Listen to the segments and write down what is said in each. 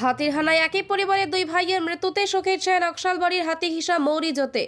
হাতির হানায় একই পরিবারের দুই ভাইয়ের মৃত্যুতে শোকের ছায়া নকশালবাড়ির হাতি হিসা মৌরি জোতে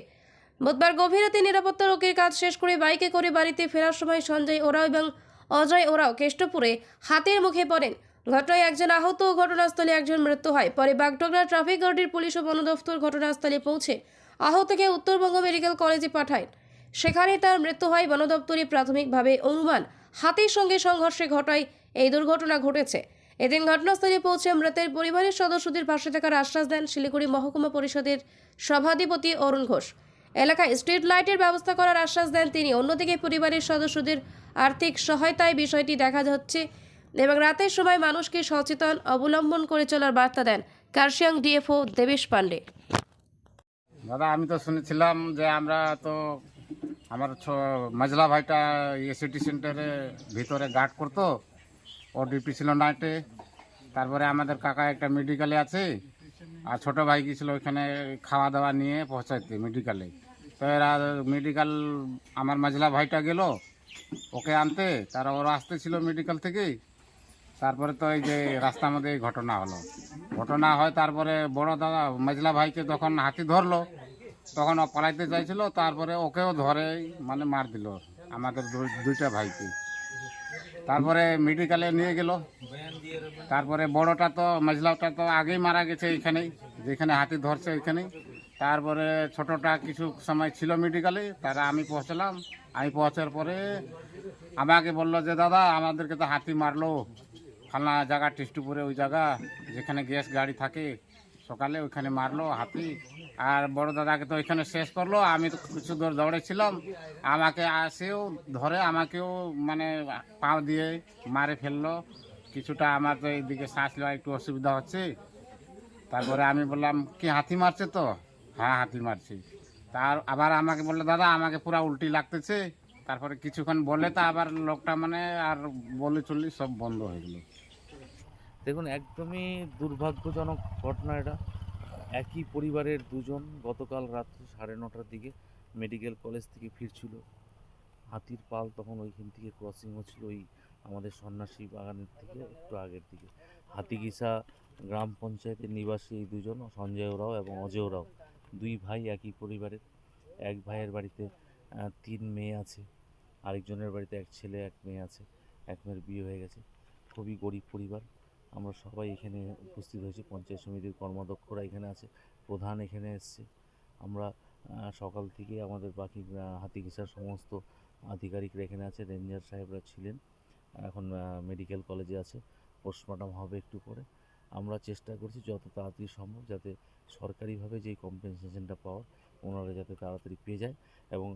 বুধবার গভীর রাতে নিরাপত্তা রোগের কাজ শেষ করে বাইকে করে বাড়িতে ফেরার সময় সঞ্জয় ওরাও এবং অজয় ওরাও কেষ্টপুরে হাতির মুখে পড়েন। ঘটনায় একজন আহত ও ঘটনাস্থলে একজন মৃত্যু হয়। পরে বাগডোগরা ট্রাফিক গার্ডের পুলিশ ও বন দফতর ঘটনাস্থলে পৌঁছে আহতকে উত্তরবঙ্গ মেডিকেল কলেজে পাঠায়। সেখানে তার মৃত্যু হয় বন দপ্তরে প্রাথমিকভাবে। অনুমান, হাতির সঙ্গে সংঘর্ষে ঘটায় এই দুর্ঘটনা ঘটেছে। এদিন ঘটনাস্থলে পৌঁছে মৃতের পরিবারের সদস্যদের পাশে থাকার আশ্বাস দেন শিলিগুড়ি মহকুমা পরিষদের সভাধিপতি অরুণ ঘোষ। এলাকায় স্ট্রিট লাইটের ব্যবস্থা করার আশ্বাস দেন তিনি। অন্যদিকে পরিবারের সদস্যদের আর্থিক সহায়তায় বিষয়টি দেখা যাচ্ছে এবং রাতের সময় মানুষকে সচেতন, অবলম্বন করে চলার বার্তা দেন কার্শিয়াং ডিএফও দেবেশ পান্ডে দাদা, আমি তো শুনেছিলাম যে আমরা তো আমার মাজলা ভাইটা এসিটি সেন্টারে ভিতরে গার্ড করতো। ও ডিউটি ছিল নাইটে। তারপরে আমাদের কাকা একটা মেডিকেলে আছে, আর ছোট ভাই গিয়েছিল ওইখানে খাওয়া দাওয়া নিয়ে পৌঁছাইতে মেডিকেলে তো এরা মেডিকেল আমার মাঝলা ভাইটা গেল, ওকে আনতে, তারা ওরা আসতেছিল মেডিকেল থেকে তারপরে তো এই যে রাস্তার মধ্যে এই ঘটনা হলো। ঘটনা হয় তারপরে বড় দাদা মাজলা ভাইকে যখন হাতি ধরলো, তখন ও পালাইতে চাইছিল, তারপরে ওকেও ধরে মানে মার দিল, আমাদের দুই- দুইটা ভাইকে। তারপরে মেডিকেলে নিয়ে গেল। তারপরে বড়টা তো মাজলাটা তো আগেই মারা গেছে এইখানেই, যেখানে হাতি ধরছে ওইখানেই তারপরে ছোটটা কিছু সময় ছিল মেডিকেলে তারা আমি পৌঁছলাম। আমি পৌঁছার পরে আমাকে বলল যে, দাদা, আমাদেরকে তো হাতি মারলো। ফালনা জায়গা, টিস্টুপুরে ওই জায়গা, যেখানে গ্যাস গাড়ি থাকে, সকালে ওইখানে মারলো হাতি। আর বড় দাদাকে তো ওইখানে শেষ করল, আমি তো কিছু দূর দৌড়েছিলাম আমাকে আসেও ধরে আমাকেও মানে পাও দিয়ে মারে ফেলল। কিছুটা আমার তো এইদিকে শ্বাস নেওয়া একটু অসুবিধা হচ্ছে। তারপরে আমি বললাম, কি হাতি মারছে তো? হ্যাঁ হাতি মারছি। তার আবার আমাকে বলল, দাদা, আমাকে পুরা উল্টি লাগতেছে। তারপরে কিছুক্ষণ বলে তা আবার লোকটা মানে আর বলে চললি, সব বন্ধ হয়ে গেলো। দেখুন, একদমই দুর্ভাগ্যজনক ঘটনা এটা। একই পরিবারের দুজন গতকাল রাত্রি সাড়ে নটার দিকে মেডিকেল কলেজ থেকে ফিরছিল। হাতির পাল তখন ওইখান থেকে ক্রসিং হচ্ছিল ওই আমাদের সন্ন্যাসী বাগানের থেকে একটু আগের দিকে। হাতিগিসা গ্রাম পঞ্চায়েতের নিবাসী এই দুজন, সঞ্জয় ওরাও এবং অজয় ওরাও। দুই ভাই একই পরিবারের। এক ভাইয়ের বাড়িতে তিন মেয়ে আছে। আরেকজনের বাড়িতে এক ছেলে, এক মেয়ে আছে। এক মেয়ের বিয়ে হয়ে গেছে। খুবই গরিব পরিবার। আমরা সবাই এখানে উপস্থিত হয়েছি। পঞ্চায়েত সমিতির কর্মাধ্যক্ষরা এখানে আছে, প্রধান এখানে এসছে। আমরা সকাল থেকে আমাদের বাকি হাতিঘিসার সমস্ত আধিকারিকরা এখানে আছে, রেঞ্জার সাহেবরা ছিলেন, এখন মেডিকেল কলেজে আছে। পোস্টমর্টম হবে একটু পরে। আমরা চেষ্টা করছি যত তাড়াতাড়ি সম্ভব যাতে সরকারিভাবে যেই কম্পেনসেশনটা পাওয়ার ওনারা যাতে তাড়াতাড়ি পেয়ে যায় এবং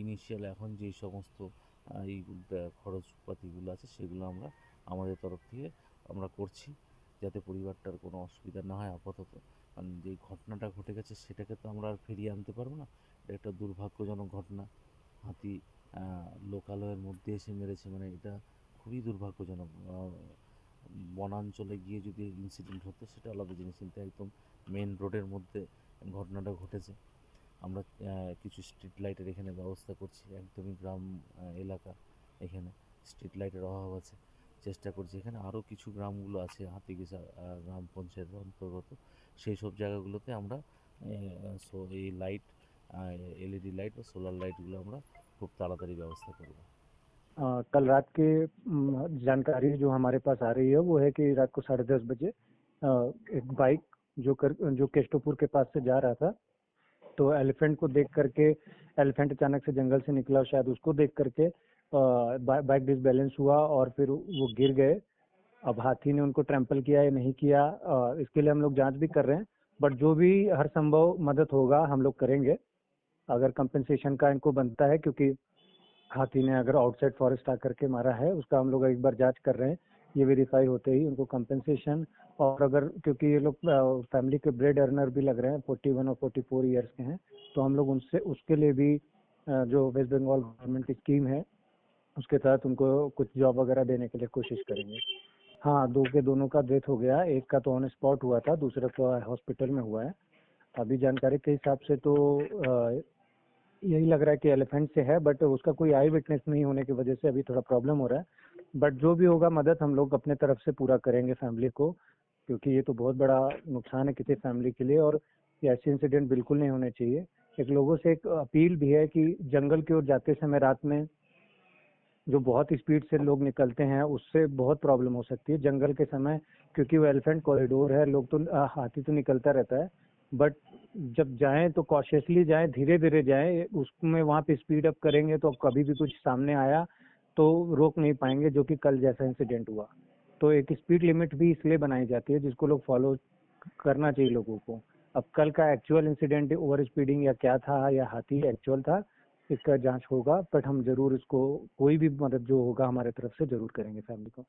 ইনিশিয়াল এখন যেই সমস্ত এই খরচপাতিগুলো আছে সেগুলো আমরা আমাদের তরফ থেকে আমরা করছি যাতে পরিবারটার কোনো অসুবিধা না হয় আপাতত। কারণ যে ঘটনাটা ঘটে গেছে সেটাকে তো আমরা আর ফিরিয়ে আনতে পারব না। এটা একটা দুর্ভাগ্যজনক ঘটনা। হাতি লোকালয়ের মধ্যে এসে মেরেছে। মানে এটা খুবই দুর্ভাগ্যজনক। বনাঞ্চলে গিয়ে যদি ইনসিডেন্ট হতো সেটা আলাদা জিনিস। কিন্তু একদম মেন রোডের মধ্যে ঘটনাটা ঘটেছে। আমরা কিছু স্ট্রিট লাইটের এখানে ব্যবস্থা করছি। একদমই গ্রাম এলাকা এখানে। স্ট্রিট লাইটের অভাব আছে। চেষ্টা করছি এখানে আরও কিছু গ্রামগুলো আছে হাতিগিসা আহ, গ্রাম পঞ্চায়েতের অন্তর্গত সেই সব জায়গাগুলোতে আমরা সো এই লাইট এলইডি লাইট বা সোলার লাইটগুলো আমরা খুব তাড়াতাড়ি ব্যবস্থা করব अ, कल रात की म, जानकारी जो हमारे पास आ रही है वो है कि रात को साढ़े दस बजे अ, एक बाइक जो कर जो केस्टोपुर के पास से जा रहा था तो एलिफेंट को देख करके एलिफेंट अचानक से जंगल से निकला शायद उसको देख करके अ, बा, बाइक डिसबैलेंस हुआ और फिर वो गिर गए। अब हाथी ने उनको ट्रैम्पल किया या नहीं किया इसके लिए हम लोग जाँच भी कर रहे हैं। बट जो भी हर संभव मदद होगा हम लोग करेंगे। अगर कंपनसेशन का इनको बनता है, क्योंकि हाथी ने अगर आउटसाइड फॉरेस्ट आकर के मारा है, उसका हम लोग एक बार जाँच कर रहे हैं। ये वेरीफाई होते ही उनको कंपनसेशन और अगर, क्योंकि ये लोग फैमिली के ब्रेड अर्नर भी लग रहे हैं, फोर्टी वन और फोर्टी फोर ईयर्स के हैं तो हम लोग उनसे, उसके लिए भी जो वेस्ट बंगाल गवर्नमेंट की स्कीम है उसके तहत उनको कुछ जॉब वगैरह देने के लिए कोशिश करेंगे। हाँ दो के दोनों का डेथ हो गया एक का तो ऑन स्पॉट हुआ था, दूसरा तो हॉस्पिटल में हुआ है। अभी जानकारी के हिसाब से तो यही लग रहा है कि एलिफेंट से है बट उसका कोई आई विटनेस नहीं होने की वजह से अभी थोड़ा प्रॉब्लम हो रहा है। बट जो भी होगा, मदद हम लोग अपने तरफ़ से पूरा करेंगे फैमिली को, क्योंकि ये तो बहुत बड़ा नुकसान है किसी फैमिली के लिए और ऐसे इंसिडेंट बिल्कुल नहीं होने चाहिए। एक लोगों से एक अपील भी है कि जंगल की ओर जाते समय रात में जो बहुत स्पीड से लोग निकलते हैं, उससे बहुत प्रॉब्लम हो सकती है। जंगल के समय, क्योंकि वो एलिफेंट कॉरिडोर है, लोग तो हाथी तो निकलता रहता है। बट जब जाएँ तो कॉशियसली जाएँ धीरे धीरे जाएँ, उसमें वहाँ पे स्पीड अप करेंगे तो कभी भी कुछ सामने आया तो रोक नहीं पाएँगे, जो कि कल जैसा इंसिडेंट हुआ। तो एक स्पीड लिमिट भी इसलिए बनाई जाती है जिसको लोग फॉलो करना चाहिए लोगों को। अब कल का एक्चुअल इंसिडेंट ओवर स्पीडिंग या क्या था, या हाथी एक्चुअल था इसका जाँच होगा बट हम ज़रूर इसको कोई भी मदद जो होगा हमारे तरफ़ से ज़रूर करेंगे फैमिली को।